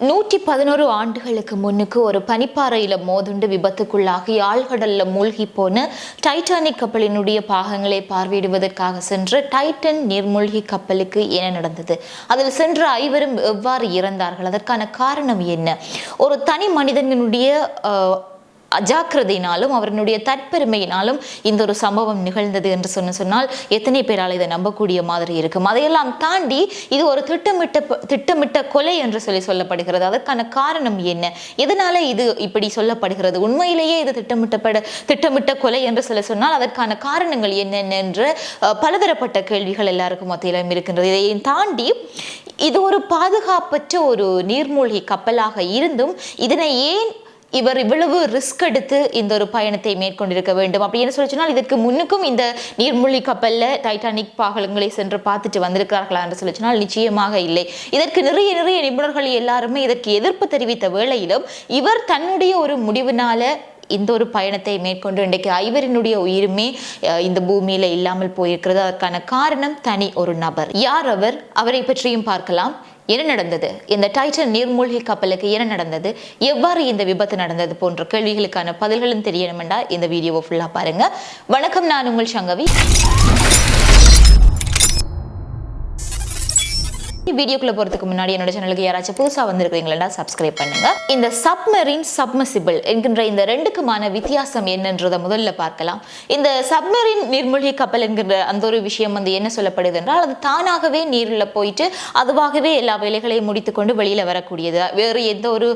நூற்றி பதினோரு ஆண்டுகளுக்கு முன்னுக்கு ஒரு பனிப்பாறையில மோதுண்டு விபத்துக்குள்ளாகி ஆழ்கடல்ல மூழ்கி போன டைட்டானிக் கப்பலினுடைய பாகங்களை பார்வையிடுவதற்காக சென்ற டைட்டன் நீர்மூழ்கி கப்பலுக்கு என்ன நடந்தது. அதில் சென்ற ஐவரும் எவ்வாறு இறந்தார்கள்? அதற்கான காரணம் என்ன? ஒரு தனி மனிதனுடைய அஜாக்கிரதையினாலும் அவர்களுடைய தற்பெருமையினாலும் இந்த ஒரு சம்பவம் நிகழ்ந்தது என்று சொன்ன சொன்னால் எத்தனை பேரால் இதை நம்பக்கூடிய மாதிரி இருக்கும்? அதையெல்லாம் தாண்டி இது ஒரு திட்டமிட்ட திட்டமிட்ட கொலை என்று சொல்லி சொல்லப்படுகிறது. அதற்கான காரணம் என்ன? எதனால இது இப்படி சொல்லப்படுகிறது? உண்மையிலேயே இது திட்டமிட்டப்பட திட்டமிட்ட கொலை என்று சொல்ல சொன்னால் அதற்கான காரணங்கள் என்னென்ன என்று பலதரப்பட்ட கேள்விகள் எல்லாருக்கும் மத்தியிலும் இருக்கின்றது. இதை தாண்டி இது ஒரு பாதுகாப்பற்ற ஒரு நீர்மூழ்கி கப்பலாக இருந்தும் இதனை ஏன் இவர் இவ்வளவு ரிஸ்க் எடுத்து இந்த ஒரு பயணத்தை மேற்கொண்டிருக்க வேண்டும். அப்படின்னு சொல்லி சொன்னால் இதற்கு முன்னுக்கும் இந்த நீர்மூழ்கி கப்பலில் டைட்டானிக் பாகலங்களை சென்று பார்த்துட்டு வந்திருக்கிறார்களா என்று சொல்லி சொன்னால் நிச்சயமாக இல்லை. இதற்கு நிறைய நிறைய நிபுணர்கள் எல்லாருமே இதற்கு எதிர்ப்பு தெரிவித்த வேளையிலும் இவர் தன்னுடைய ஒரு முடிவினால இந்த ஒரு பயணத்தை மேற்கொண்டு இன்றைக்கு ஐவரினுடைய உயிருமே இந்த பூமியில இல்லாமல் போயிருக்கிறது. அதற்கான காரணம் தனி ஒரு நபர். யார் அவர்? அவரை பற்றியும் பார்க்கலாம். என்ன நடந்தது? இந்த டைட்டன் நீர்மூழ்கி கப்பலுக்கு என்ன நடந்தது? எவ்வாறு இந்த விபத்து நடந்தது போன்ற கேள்விகளுக்கான பதில்களும் தெரியணுமெண்டா இந்த வீடியோவை ஃபுல்லா பாருங்க. வணக்கம் நான் உங்கள் சங்கவி. வீடியோக்குள்ள போறதுக்கு முன்னாடி என்னோட சேனலுக்கு யாராச்சும் புதுசா வந்திருக்கீங்களா சப்ஸ்கிரைப் பண்ணுங்க. இந்த சப்மரீன் சப்மசிபிள் என்கின்ற இந்த ரெண்டுக்குமான வித்தியாசம் என்னன்றதை முதல்ல பார்க்கலாம். இந்த சப்மரீன் நீர்மூழ்கி கப்பல் என்கிற அந்த ஒரு விஷயம் வந்து என்ன சொல்லப்படுது என்றால் அது தானாகவே நீரில் போயிட்டு அதுவாகவே எல்லா வேலைகளையும் முடித்துக்கொண்டு வெளியில வரக்கூடியது. வேறு எந்த ஒரு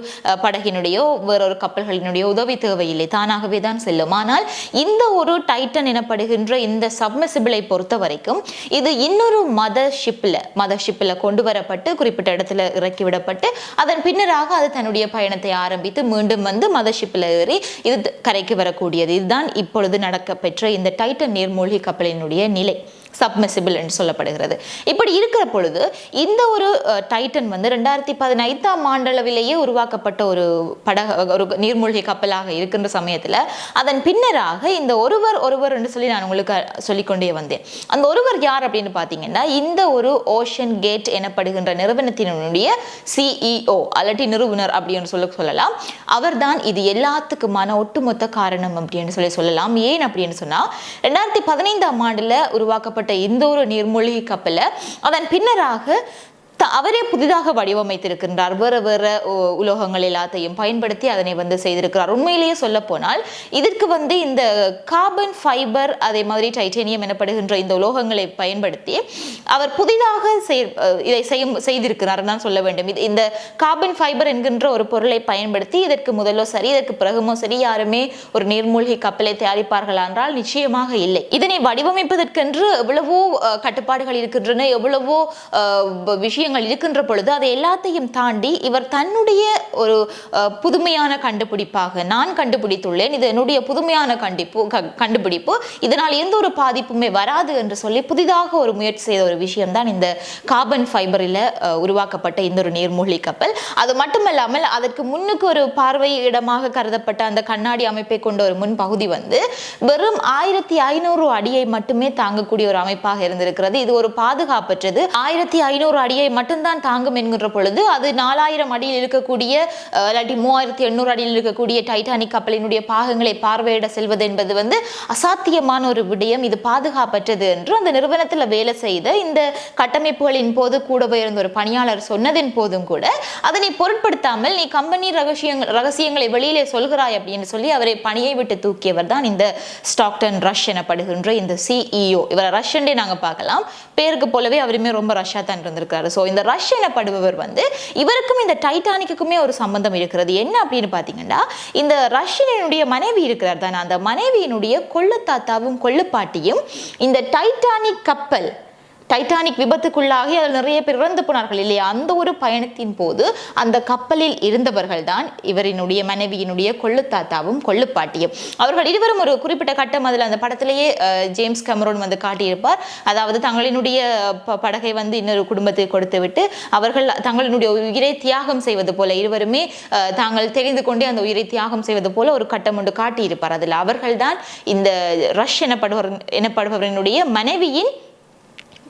படகினுடையோ வேற ஒரு கப்பல்களினுடைய உதவி தேவையில்லை. தானாகவே தான் செல்லும். ஆனால் இந்த ஒரு டைட்டன் எனப்படுகின்ற இந்த சப்மசிபிளை பொறுத்த வரைக்கும் இது இன்னொரு மத ஷிப்ல மத ஷிப்ல கொண்டு வரப்பட்டு குறிப்பிட்ட இடத்துல இறக்கி விடப்பட்டு அதன் பின்னராக அது தன்னுடைய பயணத்தை ஆரம்பித்து மீண்டும் வந்து மதர்ஷிப்பில் ஏறி இது கரைக்கு வரக்கூடியது. இதுதான் இப்பொழுது நடக்கப்பெற்ற இந்த டைட்டன் நீர்மூழ்கி கப்பலினுடைய நிலை. சப்மெசிபிள் என்று சொல்லப்படுகிறது. இப்படி இருக்கிற பொழுது இந்த ஒரு டைட்டன் வந்து ரெண்டாயிரத்தி பதினைந்தாம் ஆண்டளவிலேயே உருவாக்கப்பட்ட ஒரு படக ஒரு நீர்மூழ்கி கப்பலாக இருக்கின்ற சமயத்தில் அதன் பின்னராக இந்த ஒருவர் ஒருவர் என்று சொல்லி நான் உங்களுக்கு சொல்லிக்கொண்டே வந்தேன். அந்த ஒருவர் யார் அப்படின்னு பார்த்தீங்கன்னா இந்த ஒரு ஓஷன் கேட் எனப்படுகின்ற நிறுவனத்தினுடைய சிஇஓ அல்லாட்டி நிறுவனர் அப்படின்னு சொல்ல சொல்லலாம். அவர்தான் இது எல்லாத்துக்குமான ஒட்டுமொத்த காரணம் அப்படின்னு சொல்லி சொல்லலாம். ஏன் அப்படின்னு சொன்னால் ரெண்டாயிரத்தி பதினைந்தாம் ஆண்டில் உருவாக்கப்பட்ட இந்த ஒரு நீர்மூழ்கி கப்பலை அதன் பின்னராக அவரே புதிதாக வடிவமைத்திருக்கின்றார். வேறு வேறு உலோகங்கள் எல்லாத்தையும் பயன்படுத்தி அதனை வந்து செய்திருக்கிறார். உண்மையிலேயே சொல்ல போனால் இதற்கு வந்து இந்த கார்பன் ஃபைபர் அதே மாதிரி டைட்டேனியம் எனப்படுகின்ற இந்த உலோகங்களை பயன்படுத்தி அவர் புதிதாக செய்- இதை செய்யும் செய்திருக்கிறார் தான் சொல்ல வேண்டும். இது இந்த கார்பன் ஃபைபர் என்கின்ற ஒரு பொருளை பயன்படுத்தி இதற்கு முதலோ சரி இதற்கு பிறகுமோ சரி யாருமே ஒரு நீர்மூழ்கி கப்பலை தயாரிப்பார்களா என்றால் நிச்சயமாக இல்லை. இதனை வடிவமைப்பதற்கென்று எவ்வளவோ கட்டுப்பாடுகள் இருக்கின்றன எவ்வளவோ விஷயம் விஷயங்கள் இருக்கின்ற பொழுது அதை எல்லாத்தையும் தாண்டி இவர் தன்னுடைய ஒரு புதுமையான கண்டுபிடிப்பாக நான் கண்டுபிடித்துள்ளேன். இது என்னுடைய புதுமையான கண்டிப்பு கண்டுபிடிப்பு. இதனால் எந்த ஒரு பாதிப்புமே வராது என்று சொல்லி புதிதாக ஒரு முயற்சி செய்த ஒரு விஷயம்தான் இந்த கார்பன் ஃபைபரில் உருவாக்கப்பட்ட இந்த ஒரு நீர்மூழ்கி கப்பல். அது மட்டுமல்லாமல் அதற்கு முன்னுக்கு ஒரு பார்வை இடமாக கருதப்பட்ட அந்த கண்ணாடி அமைப்பை கொண்ட ஒரு முன் பகுதி வந்து வெறும் ஆயிரத்தி ஐநூறு அடியை மட்டுமே தாங்கக்கூடிய ஒரு அமைப்பாக இருந்திருக்கிறது. இது ஒரு பாதுகாப்பற்றது. ஆயிரத்தி ஐநூறு அடியை மட்டும்தான் தாங்கும் என்கின்ற பொழுது அது நாலாயிரம் அடியில் இருக்கக்கூடிய இல்லாட்டி மூவாயிரத்தி எண்ணூறு அடியில் இருக்கக்கூடிய டைட்டானிக் கப்பலினுடைய பாகங்களை பார்வையிட செல்வது என்பது வந்து அசாத்தியமான ஒரு விடயம். இது பாதுகாப்பற்றது என்று அந்த நிறுவனத்தில் வேலை செய்த இந்த கட்டமைப்புகளின் போது கூடவே இருந்த ஒரு பணியாளர் சொன்னதின் போதும் கூட அதனை பொருட்படுத்தாமல் நீ கம்பெனி ரகசியங்கள் ரகசியங்களை வெளியிலே சொல்கிறாய் அப்படின்னு சொல்லி அவரை பணியை விட்டு தூக்கியவர் தான் இந்த ஸ்டாக்டன் ரஷ் எனப்படுகின்ற இந்த சிஇஓ இவரை ரஷ்யன்டே நாங்கள் பார்க்கலாம். பேருக்கு போலவே அவருமே ரொம்ப ரஷ்யா தான் இருந்திருக்காரு. ஸோ இந்த ரஷ் எனப்படுபவர் வந்து இவருக்கும் இந்த டைட்டானிக்குமே ஒரு சம்பந்தம் இருக்கிறது. என்ன அப்படின்னு பார்த்தீங்கன்னா இந்த ரஷ்யனுடைய மனைவி இருக்கிறார் தானே அந்த மனைவியினுடைய கொள்ளு தாத்தாவும் கொள்ளு பாட்டியும் இந்த டைட்டானிக் கப்பல் டைட்டானிக் விபத்துக்குள்ளாகி அதில் நிறைய பேர் இறந்து போனார்கள் இல்லையா? அந்த ஒரு பயணத்தின் போது அந்த கப்பலில் இருந்தவர்கள் தான் இவரினுடைய மனைவியினுடைய கொள்ளு தாத்தாவும் கொள்ளு பாட்டியும். அவர்கள் இருவரும் ஒரு குறிப்பிட்ட கட்டம் அதில் அந்த படத்திலேயே ஜேம்ஸ் கமரோன் வந்து காட்டியிருப்பார். அதாவது தங்களினுடைய ப- படகை வந்து இன்னொரு குடும்பத்துக்கு கொடுத்துவிட்டு அவர்கள் தங்களினுடைய உயிரை தியாகம் செய்வது போல இருவருமே தாங்கள் தெரிந்து கொண்டே அந்த உயிரை தியாகம் செய்வது போல ஒரு கட்டம் ஒன்று காட்டியிருப்பார். அதில் அவர்கள்தான் இந்த ரஷ் எனப்படுவர் எனப்படுபவரினுடைய மனைவியின்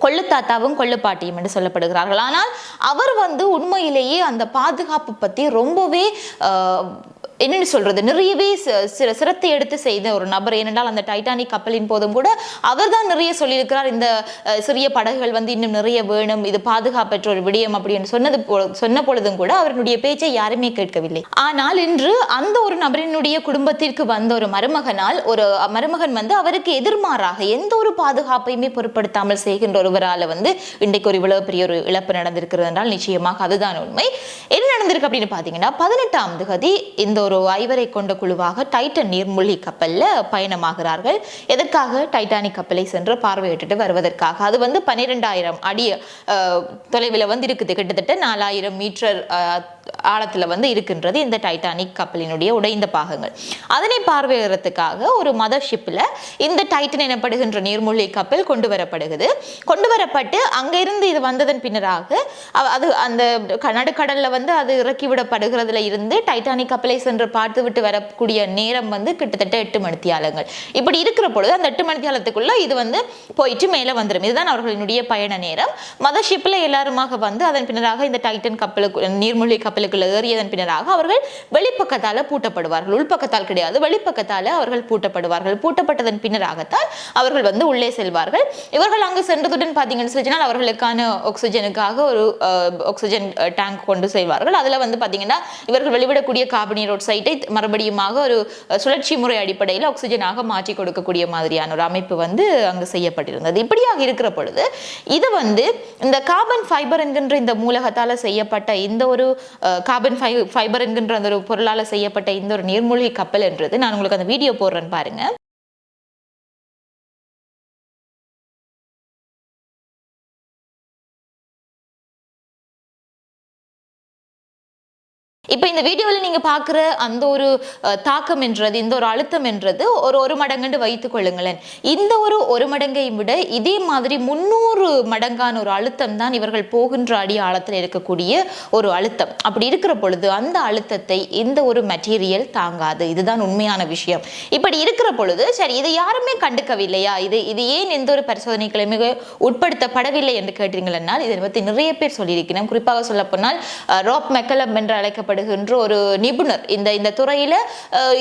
கொள்ளுத்தாத்தாவும் கொள்ளுப்பாட்டியும் என்று சொல்லப்படுகிறார்கள். ஆனால் அவர் வந்து உண்மையிலேயே அந்த பாதுகாப்பு பற்றி ரொம்பவே என்னென்னு சொல்றது? நிறையவே சி- சிற- சிரத்தை எடுத்து செய்த ஒரு நபர். ஏனென்றால் அந்த டைட்டானிக் கப்பலின் போதும் கூட அவர்தான் நிறைய சொல்லியிருக்கிறார். இந்த சிறிய படகுகள் வந்து இன்னும் நிறைய வேணும். இது பாதுகாப்பற்ற ஒரு விடயம் அப்படின்னு சொன்னது போ- சொன்ன பொழுதும் கூட அவருடைய பேச்சை யாருமே கேட்கவில்லை. ஆனால் இன்று அந்த ஒரு நபரினுடைய குடும்பத்திற்கு வந்த ஒரு மருமகனால் ஒரு மருமகன் வந்து அவருக்கு எதிர்மாறாக எந்த ஒரு பாதுகாப்பையுமே பொருட்படுத்தாமல் செய்கின்ற ஒருவரால் வந்து இன்றைக்கு ஒரு இவ்வளவு பெரிய ஒரு இழப்பு நடந்திருக்கிறது என்றால் நிச்சயமாக அதுதான் உண்மை. என்ன நடந்திருக்கு அப்படின்னு பார்த்தீங்கன்னா பதினெட்டாம் தேதி இந்த ஒரு ஐவரை கொண்ட குழுவாக டைட்டன் நீர்மூழ்கி கப்பல்ல பயணமாகிறார்கள். எதற்காக டைட்டானிக் கப்பலை சென்று பார்வையிட்டுட்டு வருவதற்காக? அது வந்து பன்னிரெண்டாயிரம் அடி தொலைவில் வந்து இருக்குது கிட்டத்தட்ட நாலாயிரம் மீட்டர் அஹ், ஆழத்தில் வந்து இருக்கின்றது இந்த டைட்டானிக் கப்பலினுடைய உடைந்த பாகங்கள். அதனை பார்வையிடுறதுக்காக ஒரு மதர் ஷிப்பில் இந்த டைட்டன் எனப்படுகின்ற நீர்மூழ்கி கப்பல் கொண்டு வரப்படுகிறது. கொண்டு வரப்பட்டு அங்கிருந்து இது வந்ததன் பின்னராக அது அந்த க- வந்து அது இறக்கிவிடப்படுகிறதுல இருந்து டைட்டானிக் கப்பலை சென்று பார்த்து விட்டு வரக்கூடிய நேரம் வந்து கிட்டத்தட்ட எட்டு மணித்தியாலங்கள். இப்படி இருக்கிற பொழுது அந்த எட்டு மணித்தியாலத்துக்குள்ள இது வந்து போயிட்டு மேலே வந்துடும் இதுதான் அவர்களினுடைய பயண நேரம். மதர் ஷிப்பில் எல்லாருமாக வந்து அதன் பின்னராக இந்த டைட்டன் கப்பலுக்கு நீர்மூழ்கி கப்பலுக்குள்ள ஏறியதன் பின்னராக அவர்கள் வெளிப்பக்கத்தால் பூட்டப்படுவார்கள். உள்பக்கத்தால் கிடையாது வெளிப்பக்கத்தால் அவர்கள் பூட்டப்படுவார்கள். பூட்டப்பட்டதன் பின்னராகத்தான் அவர்கள் வந்து உள்ளே செல்வார்கள். இவர்கள் அங்கு சென்றதுடன் பார்த்தீங்கன்னு சொன்னால் அவர்களுக்கான ஆக்சிஜனுக்காக ஒரு ஆக்சிஜன் டேங்க் கொண்டு செல்வார்கள். அதில் வந்து பார்த்தீங்கன்னா இவர்கள் வெளிவிடக்கூடிய கார்பனீர் ஆக்சைடை மறுபடியுமாக ஒரு சுழற்சி முறை அடிப்படையில் ஆக்சிஜனாக மாற்றி கொடுக்கக்கூடிய மாதிரியான ஒரு அமைப்பு வந்து அங்கு செய்யப்பட்டிருந்தது. இப்படியாக இருக்கிற பொழுது இது வந்து இந்த கார்பன் ஃபைபர் என்கின்ற இந்த மூலகத்தால் செய்யப்பட்ட இந்த ஒரு கார்பன் ஃபை ஃபைபர் என்கின்ற அந்த ஒரு பொருளால் செய்யப்பட்ட இந்த ஒரு நீர்மூழ்கி கப்பல் என்றது. நான் உங்களுக்கு அந்த வீடியோ போடுறேன் பாருங்கள் இப்போ இந்த வீடியோவில் நீங்கள் பார்க்குற அந்த ஒரு தாக்கம் என்றது இந்த ஒரு அழுத்தம் என்றது ஒரு ஒரு மடங்குன்னு வைத்துக் கொள்ளுங்களேன். இந்த ஒரு ஒரு மடங்கை விட இதே மாதிரி முந்நூறு மடங்கான ஒரு அழுத்தம் தான் இவர்கள் போகின்ற அடி ஆழத்தில் இருக்கக்கூடிய ஒரு அழுத்தம். அப்படி இருக்கிற பொழுது அந்த அழுத்தத்தை இந்த ஒரு மெட்டீரியல் தாங்காது. இதுதான் உண்மையான விஷயம். இப்படி இருக்கிற பொழுது சரி இதை யாருமே கண்டுக்கவில்லையா? இது இது ஏன் எந்த ஒரு பரிசோதனைகளுமே உட்படுத்தப்படவில்லை என்று கேட்டீங்களென்னால் இதை பற்றி நிறைய பேர் சொல்லியிருக்கிறேன். குறிப்பாக சொல்லப்போனால் ராப் மெக்கலம் என்று அழைக்கப்படும் அழைக்கப்படுகின்ற ஒரு நிபுணர். இந்த இந்த துறையில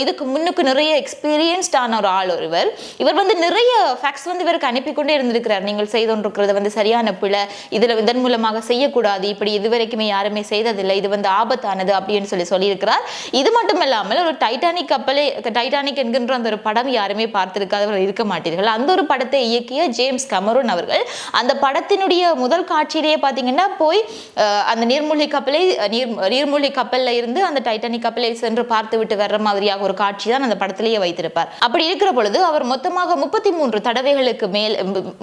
இதுக்கு முன்னுக்கு நிறைய எக்ஸ்பீரியன்ஸ்டான ஒரு ஆள் ஒருவர். இவர் வந்து நிறைய ஃபேக்ஸ் வந்து இவருக்கு அனுப்பி கொண்டே இருந்திருக்கிறார். நீங்கள் செய்தொன்றிருக்கிறது வந்து சரியான பிழை. இதில் இதன் மூலமாக செய்யக்கூடாது. இப்படி இதுவரைக்குமே யாருமே செய்ததில்லை. இது வந்து ஆபத்தானது அப்படின்னு சொல்லி சொல்லியிருக்கிறார். இது மட்டும் இல்லாமல் ஒரு டைட்டானிக் கப்பலை டைட்டானிக் என்கின்ற அந்த ஒரு படம் யாருமே பார்த்திருக்காதவர்கள் இருக்க மாட்டீர்கள். அந்த ஒரு படத்தை இயக்கிய ஜேம்ஸ் கமரூன் அவர்கள். அந்த படத்தினுடைய முதல் காட்சியிலேயே பார்த்தீங்கன்னா போய் அந்த நீர்மூழ்கி கப்பலை நீர் நீர்மூழ்கி கப்பலில் கப்பலில் இருந்து அந்த டைட்டானிக் கப்பலை சென்று பார்த்து விட்டு வர்ற மாதிரியாக ஒரு காட்சி தான் அந்த படத்திலேயே வைத்திருப்பார். அப்படி இருக்கிற பொழுது அவர் மொத்தமாக முப்பத்தி மூன்று தடவைகளுக்கு மேல்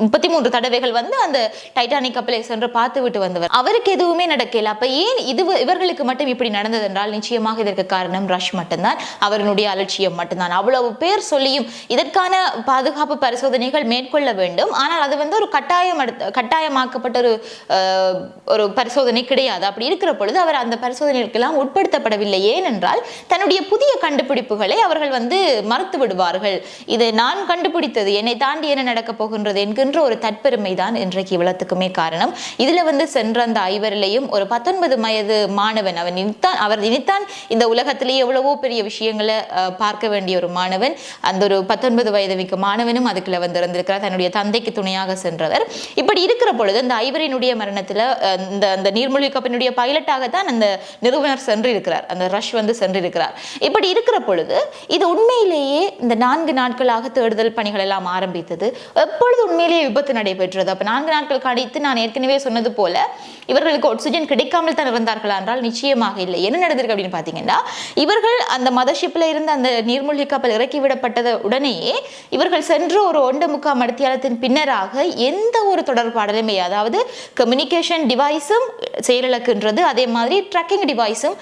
முப்பத்தி மூன்று தடவைகள் வந்து அந்த டைட்டானிக் கப்பலை சென்று பார்த்து விட்டு வந்தவர். அவருக்கு எதுவுமே நடக்கல. அப்ப ஏன் இது இவர்களுக்கு மட்டும் இப்படி நடந்தது என்றால் நிச்சயமாக இதற்கு காரணம் ரஷ் மட்டும்தான். அவருடைய அலட்சியம் மட்டும்தான். அவ்வளவு பேர் சொல்லியும் இதற்கான பாதுகாப்பு பரிசோதனைகள் மேற்கொள்ள வேண்டும். ஆனால் அது வந்து ஒரு கட்டாயம் கட்டாயமாக்கப்பட்ட ஒரு ஒரு பரிசோதனை கிடையாது. அப்படி இருக்கிற பொழுது அவர் அந்த பரிசோதனைகளுக்கெல்லாம் உட்படுத்தப்படவில்லை. ஏனென்றால் தன்னுடைய புதிய கண்டுபிடிப்புகளை அவர்கள் வந்து மறுத்து விடுவார்கள். இது நான் கண்டுபிடித்தது என்னை தாண்டி என்ன நடக்கப் போகின்றது என்கின்ற ஒரு தற்பெருமை தான் இன்றைக்கு இவ்வளத்துக்குமே காரணம். இதுல வந்து சென்ற அந்த ஐவரிலையும் ஒரு பத்தொன்பது வயது மாணவன் அவன் நினைத்தான் அவர் நினைத்தான் இந்த உலகத்திலேயே எவ்வளவோ பெரிய விஷயங்களை பார்க்க வேண்டிய ஒரு மாணவன். அந்த ஒரு பத்தொன்பது வயது மிக்க மாணவனும் அதுக்குள்ள வந்து இருந்திருக்கிறார் தன்னுடைய தந்தைக்கு துணையாக சென்றவர். இப்படி இருக்கிற பொழுது அந்த ஐவரினுடைய மரணத்துல இந்த அந்த நீர்மூழ்கி கப்பனுடைய பைலட்டாக தான் அந்த நிறுவனர் சென்று இருக்கிறார் அந்த ரஷ் வந்து சென்று இருக்கிறார் இப்படி இருக்கிற பொழுது இது உண்மையிலேயே இந்த நான்கு நாட்களாக தேடுதல் பணிகள் எல்லாம் ஆரம்பித்தது. எப்பொழுது உண்மையிலேயே விபத்து நடைபெற்றது? அப்போ நான்கு நாட்கள் கழித்து நான் ஏற்கனவே சொன்னது போல இவர்களுக்கு ஆக்சிஜன் கிடைக்காமல் தான் இருந்தார்களா என்றால் நிச்சயமாக இல்லை. என்ன நடந்திருக்கு அப்படின்னு பார்த்தீங்கன்னா இவர்கள் அந்த மதர்ஷிப்பில் இருந்து அந்த நீர்மூழ்கி கப்பல் இறக்கி விடப்பட்டது உடனேயே இவர்கள் சென்று ஒரு ஒன்று முக்கால் மடத்தியாலத்தின் பின்னராக எந்த ஒரு தொடர்பாடலுமே அதாவது கம்யூனிகேஷன் டிவைஸும் செயலிழக்கின்றது. அதே மாதிரி ட்ரக்கிங் டிவைஸும்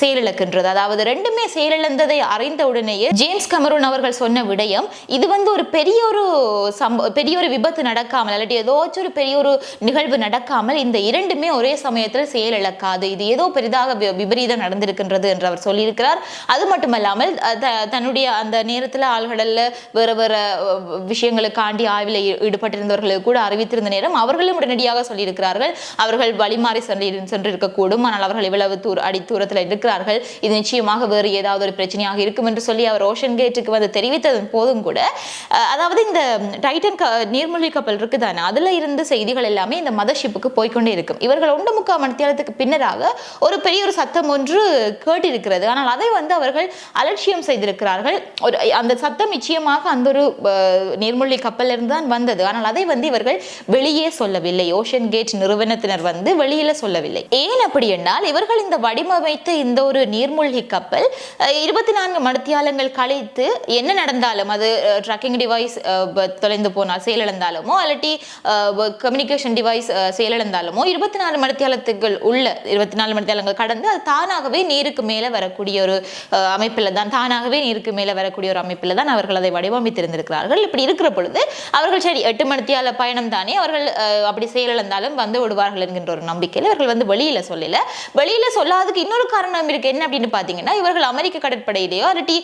செயலிழக்கின்றது. அதாவது ரெண்டுமே செயலிழந்ததை அறிந்த உடனேயே ஜேம்ஸ் கமரூன் அவர்கள் சொன்ன விடயம் இது வந்து ஒரு பெரிய ஒரு சம்ப பெரிய ஒரு விபத்து நடக்காமல் இல்லாட்டி ஏதாச்சும் ஒரு பெரிய ஒரு நிகழ்வு நடக்காமல் இந்த இரண்டுமே ஒரே சமயத்தில் செயலிழக்காது. இது ஏதோ பெரிதாக விபரீதம் நடந்திருக்கின்றது என்று அவர் சொல்லியிருக்கிறார். அது மட்டுமல்லாமல் த- தன்னுடைய அந்த நேரத்தில் ஆழ்கடல்ல வேற வேற விஷயங்களுக்காண்டி ஆய்வில் ஈடுபட்டிருந்தவர்களுக்கு கூட அறிவித்திருந்த நேரம் அவர்களும் உடனடியாக சொல்லியிருக்கிறார்கள். அவர்கள் வழிமாறி சென்று சென்றிருக்கக்கூடும். ஆனால் அவர்கள் இவ்வளவு தூர் அடி தூரத்தில் இருக்கிறார்கள். இது நிச்சயமாக வேறு ஏதாவது ஒரு பிரச்சனையாக இருக்கும் என்று சொல்லி அவர் ஓஷன் கேட்டுக்கு வந்து தெரிவித்ததன் போதும் கூட. அதாவது இந்த டைட்டன் க நீர்மூழ்கி கப்பல் இருக்குதானே அதில் இருந்து செய்திகள் எல்லாமே இந்த மதர்ஷிப்புக்கு போய்க்கொண்டே இருக்கும். இவர்கள் ஒன்று முக்கால் மணித்தியாலத்துக்கு பின்னராக ஒரு பெரிய ஒரு சத்தம் ஒன்று கேட்டிருக்கிறது. ஆனால் அதை வந்து அவர்கள் அலட்சியம் செய்திருக்கிறார்கள். ஒரு அந்த சத்தம் நிச்சயமாக அந்த ஒரு நீர்மூழ்கி கப்பல்ல இருந்து தான் வந்தது. ஆனால் அதை வந்து இவர்கள் வெளியே சொல்லவில்லை. ஓஷன் கேட் நிறுவனத்தினர் வந்து வெளியில சொல்லவில்லை. ஏன் அப்படி என்றால் இவர்கள் இந்த வடிவமைத்த இந்த ஒரு நீர்மூழ்கி கப்பல் இருபத்தி நான்கு மணித்தியாலங்கள் கழித்து என்ன நடந்தாலும் அது ட்ரக்கிங் டிவைஸ் தொலைந்து போனால் செயலிழந்தாலுமோ அல்லாட்டி கம்யூனிகேஷன் டிவைஸ் செயலிழந்தாலுமோ இருபத்தி நாலு மணித்தியாலத்துக்குள் உள்ள இருபத்தி நாலு மணித்தியாலங்கள் கடந்து அது தானாகவே நீருக்கு மேலே வரக்கூடிய ஒரு அமைப்பில் தான் தானாகவே நீருக்கு மேலே வரக்கூடிய ஒரு அமைப்பில் தான் அவர்கள் அதை வடிவமைத்திருந்திருக்கிறார்கள். இப்படி இருக்கிற பொழுது அவர்கள் சரி எட்டு மணித்தியால பயணம் தானே அவர்கள் அப்படி செயலிழந்தாலும் வந்து விடுவார்கள் என்கின்ற ஒரு நம்பிக்கையில் அவர்கள் வந்து வெளியில சொல்லல. வெளியில சொல்லாததுக்கு இன்னொரு காரணம் இருக்கு என்ன அப்படின்னு பார்த்தீங்கன்னா இவர்கள் அமெரிக்க கடற்படையிலேயோ அல்லட்டி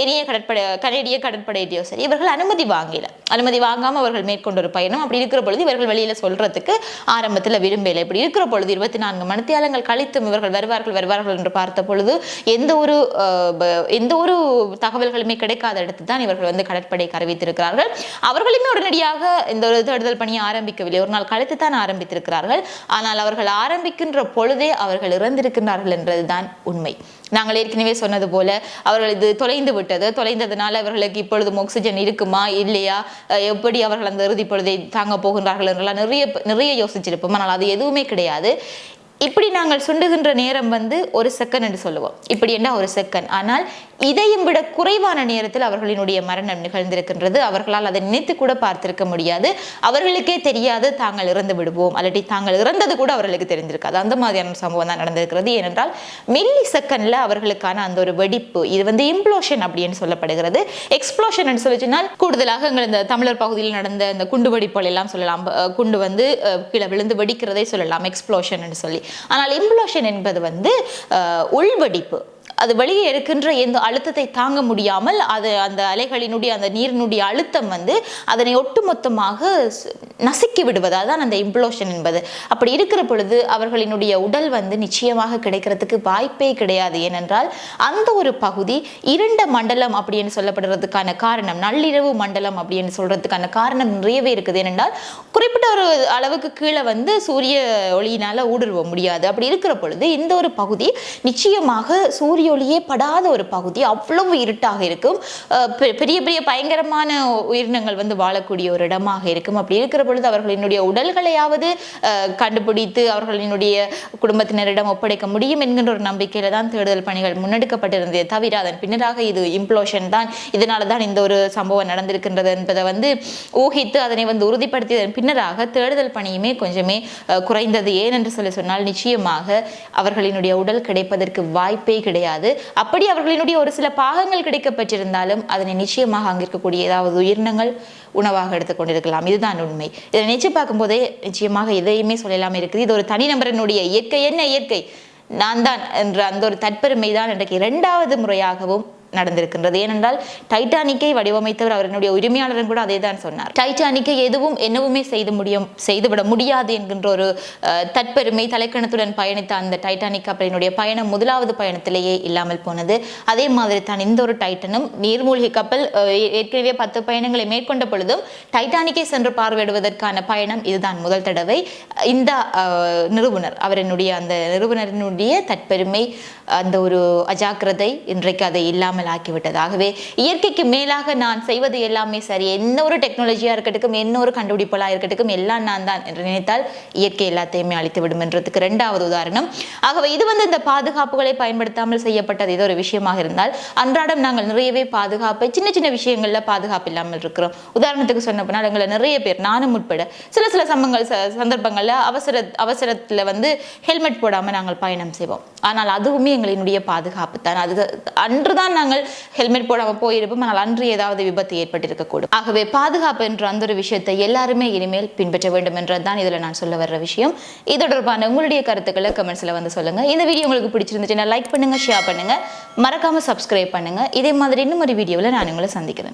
ஏரிய ஏனைய கடற்படை கனேடிய கடற்படையிலேயோ சரி இவர்கள் அனுமதி வாங்கல. அனுமதி வாங்காம அவர்கள் மேற்கொண்ட ஒரு பயணம். அப்படி இருக்கிற பொழுது இவர்கள் வெளியில சொல்றதுக்கு ஆரம்பத்துல விரும்பல. இப்படி இருக்கிற பொழுது இருபத்தி நான்கு மணித்தியாலங்கள் கழித்தும் இவர்கள் வருவார்கள் வருவார்கள் என்று பார்த்த பொழுது எந்த ஒரு எந்த ஒரு தகவல்களுமே கிடைக்காத இடத்து தான் இவர்கள் வந்து கடற்படைக்கு அறிவித்திருக்கிறார்கள். அவர்களுமே உடனடியாக இந்த ஒரு தேடுதல் பணியை ஆரம்பிக்கவில்லை. ஒரு நாள் கழித்து தான் ஆரம்பித்திருக்கிறார்கள். ஆனால் அவர்கள் ஆரம்பிக்கின்ற பொழுதே அவர்கள் இறந்திருக்கின்றார்கள் என்றதுதான் உண்மை. நாங்கள் ஏற்கனவே சொன்னது போல அவர்கள் இது தொலைந்து விட்டது. தொலைந்ததுனால அவர்களுக்கு இப்பொழுதும் ஆக்சிஜன் இருக்குமா இல்லையா? அஹ் எப்படி அவர்கள் அந்த இறுதி பொழுதை தாங்க போகின்றார்கள் என்றெல்லாம் நிறைய நிறைய யோசிச்சிருப்போம். ஆனால் அது எதுவுமே கிடையாது. இப்படி நாங்கள் சுண்டுகின்ற நேரம் வந்து ஒரு செகண்ட் என்று சொல்லுவோம். இப்படி என்ன ஒரு செகண்ட்? ஆனால் இதையும் விட குறைவான நேரத்தில் அவர்களினுடைய மரணம் நிகழ்ந்திருக்கின்றது. அவர்களால் அதை நினைத்து கூட பார்த்திருக்க முடியாது. அவர்களுக்கே தெரியாது தாங்கள் இறந்து விடுவோம். அல்லது தாங்கள் இறந்தது கூட அவர்களுக்கு தெரிஞ்சிருக்காது அந்த மாதிரியான சம்பவம் தான் நடந்திருக்கிறது. ஏனென்றால் மில்லி செகண்ட்ல அவர்களுக்கான அந்த ஒரு வெடிப்பு இது வந்து இம்ப்ளோஷன் அப்படின்னு சொல்லப்படுகிறது. எக்ஸ்ப்ளோஷன் என்று சொல்லி சொன்னால் கூடுதலாக எங்கள் இந்த தமிழர் பகுதியில் நடந்த இந்த குண்டு வெடிப்புகள் எல்லாம் சொல்லலாம். குண்டு வந்து கீழே விழுந்து வெடிக்கிறதே சொல்லலாம். எக்ஸ்ப்ளோஷன் சொல்லி. ஆனால் இம்ப்ளோஷன் என்பது வந்து உள்வடிப்பு. அது வெளியே இருக்கின்ற எந்த அழுத்தத்தை தாங்க முடியாமல் அது அந்த அலைகளினுடைய அந்த நீரினுடைய அழுத்தம் வந்து அதனை ஒட்டுமொத்தமாக நசுக்கி விடுவது அதுதான் அந்த இம்ப்ளோஷன் என்பது. அப்படி இருக்கிற பொழுது அவர்களினுடைய உடல் வந்து நிச்சயமாக கிடைக்கிறதுக்கு வாய்ப்பே கிடையாது. ஏனென்றால் அந்த ஒரு பகுதி இரண்ட மண்டலம் அப்படின்னு சொல்லப்படுறதுக்கான காரணம் நள்ளிரவு மண்டலம் அப்படின்னு சொல்றதுக்கான காரணம் நிறையவே இருக்குது. ஏனென்றால் குறிப்பிட்ட ஒரு அளவுக்கு கீழே வந்து சூரிய ஒளியினால ஊடுருவ முடியாது. அப்படி இருக்கிற பொழுது இந்த ஒரு பகுதி நிச்சயமாக சூரிய ஒளியே படாத ஒரு பகுதி அவ்வளவு இருட்டாக இருக்கும். பெ- பெரிய பெரிய பயங்கரமான உயிரினங்கள் வந்து வாழக்கூடிய ஒரு இடமாக இருக்கும். அப்படி இருக்கிற பொழுது அவர்களினுடைய உடல்களையாவது கண்டுபிடித்து அவர்களினுடைய குடும்பத்தினரிடம் ஒப்படைக்க முடியும் என்கின்ற ஒரு நம்பிக்கையில தான் தேடுதல் பணிகள் முன்னெடுக்கப்பட்டிருந்தது தவிர அதன் பின்னராக இது இம்ப்ளோஷன் தான். இதனால தான் இந்த ஒரு சம்பவம் நடந்திருக்கின்றது என்பதை வந்து ஊகித்து அதனை வந்து உறுதிப்படுத்தியதன் பின்னராக தேடுதல் பணியுமே கொஞ்சமே குறைந்தது. ஏன் என்று சொல்லி சொன்னால் நிச்சயமாக அவர்களினுடைய உடல் கிடைப்பதற்கு வாய்ப்பே கிடையாது. அப்படி அவர்களினுடைய ஒரு சில பாகங்கள் கிடைக்கப்பட்டிருந்தாலும் அதனை நிச்சயமாக அங்கே இருக்கக்கூடிய ஏதாவது உயிரினங்கள் உணவாக எடுத்துக்கொண்டிருக்கலாம் இதுதான் உண்மை. இதை நினைச்சு பார்க்கும்போதே நிச்சயமாக எதையுமே சொல்லலாம் இருக்குது. இது ஒரு தனிநபரனுடைய இயற்கை. என்ன இயற்கை? நான் தான் என்ற அந்த ஒரு தற்பெருமை தான் இன்றைக்கு இரண்டாவது முறையாகவும் நடந்திருக்கின்றது. ஏனென்றால் டைட்டானிக்கை வடிவமைத்தவர் அவருடைய உரிமையாளரும் கூட அதே தான் சொன்னார். டைட்டானிக்கை எதுவும் என்னவுமே செய்து முடியும் செய்துவிட முடியாது என்கின்ற ஒரு தற்பெருமை தலைக்கணத்துடன் பயணித்த அந்த டைட்டானிக் கப்பலினுடைய பயணம் முதலாவது பயணத்திலேயே இல்லாமல் போனது. அதே மாதிரி தான் இந்த ஒரு டைட்டனும் நீர்மூழ்கி கப்பல் ஏற்கனவே பத்து பயணங்களை மேற்கொண்ட பொழுதும் டைட்டானிக்கை சென்று பார்வையிடுவதற்கான பயணம் இதுதான் முதல் தடவை. இந்த அஹ், நிறுவனர் அவரினுடைய அந்த நிறுவனரினுடைய தற்பெருமை அந்த ஒரு அஜாக்கிரதை இன்றைக்கு அதை இல்லாமல் இல்லாமல் ஆக்கிவிட்டது ஆகவே இயற்கைக்கு மேலாக நான் செய்வது எல்லாமே சரி. என்ன ஒரு டெக்னாலஜியாக இருக்கட்டும் என்ன ஒரு கண்டுபிடிப்பலாக இருக்கட்டும் எல்லாம் நான் தான் என்று நினைத்தால் இயற்கை எல்லாத்தையுமே அழித்து விடும் என்றதுக்கு ரெண்டாவது உதாரணம். ஆகவே இது வந்து இந்த பாதுகாப்புகளை பயன்படுத்தாமல் செய்யப்பட்டது. ஏதோ ஒரு விஷயமாக இருந்தால் அன்றாடம் நாங்கள் நிறையவே பாதுகாப்பை சின்ன சின்ன விஷயங்கள்ல பாதுகாப்பு இல்லாமல் இருக்கிறோம். உதாரணத்துக்கு சொன்ன போனால் எங்களை நிறைய பேர் நானும் உட்பட சில சில சம்பங்கள் ச- சந்தர்ப்பங்கள்ல அவசர அவசரத்துல வந்து ஹெல்மெட் போடாம நாங்கள் பயணம் செய்வோம். ஆனால் அதுவுமே எங்களினுடைய பாதுகாப்பு தான். அது அன்றுதான் நாங்கள் ஹெல்மெட் போடாமல் போயிருப்போம். ஆனால் அன்று ஏதாவது விபத்து ஏற்பட்டிருக்கக்கூடும். ஆகவே பாதுகாப்பு என்ற அந்த ஒரு விஷயத்தை எல்லாருமே இனிமேல் பின்பற்ற வேண்டும் என்றதுதான் இதில் நான் சொல்ல வர்ற விஷயம். இது தொடர்பான உங்களுடைய கருத்துக்களை கமெண்ட்ஸில் வந்து சொல்லுங்கள் இந்த வீடியோ உங்களுக்கு பிடிச்சிருந்துச்சுன்னா லைக் பண்ணுங்கள் ஷேர் பண்ணுங்கள் மறக்காமல் சப்ஸ்கிரைப் பண்ணுங்கள் இதே மாதிரி இன்னும் ஒரு வீடியோவில் நான் உங்களை சந்திக்கிறேன்.